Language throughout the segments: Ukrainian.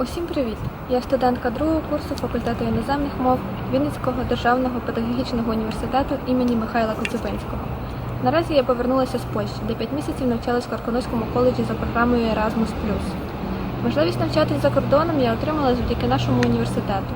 Усім привіт! Я студентка другого курсу факультету іноземних мов Вінницького державного педагогічного університету імені Михайла Коцюбинського. Наразі я повернулася з Польщі, де 5 місяців навчалась в Карконуському коледжі за програмою Erasmus+. Можливість навчатись за кордоном я отримала завдяки нашому університету.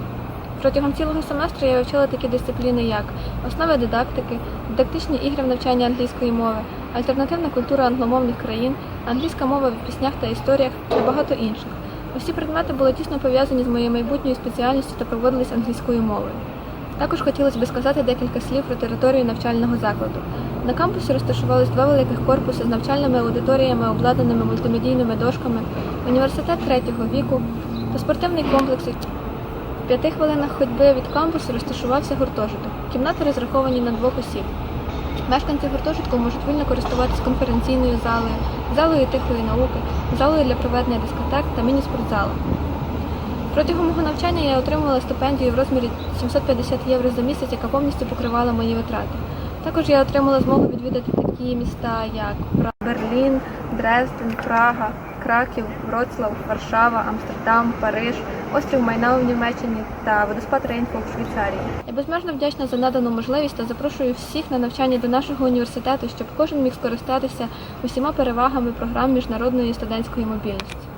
Протягом цілого семестру я вивчала такі дисципліни, як основи дидактики, дидактичні ігри в навчанні англійської мови, альтернативна культура англомовних країн, англійська мова в піснях та історіях та багато інших. Усі предмети були тісно пов'язані з моєю майбутньою спеціальністю та проводились англійською мовою. Також хотілося б сказати декілька слів про територію навчального закладу. На кампусі розташувались два великих корпуси з навчальними аудиторіями, обладнаними мультимедійними дошками, університет третього віку та спортивний комплекс. В п'яти хвилинах ходьби від кампусу розташувався гуртожиток. Кімнати розраховані на двох осіб. Мешканці гуртожитку можуть вільно користуватися конференційною залою, залою тихої науки, залою для проведення дискотек та міні-спортзалом. Протягом мого навчання я отримувала стипендію в розмірі 750 євро за місяць, яка повністю покривала мої витрати. Також я отримала змогу відвідати такі міста, як Берлін, Дрезден, Прага, Краків, Вроцлав, Варшава, Амстердам, Париж, острів Майна в Німеччині та водоспад Рейнфол в Швейцарії. Я безмежно вдячна за надану можливість та запрошую всіх на навчання до нашого університету, щоб кожен міг скористатися усіма перевагами програм міжнародної студентської мобільності.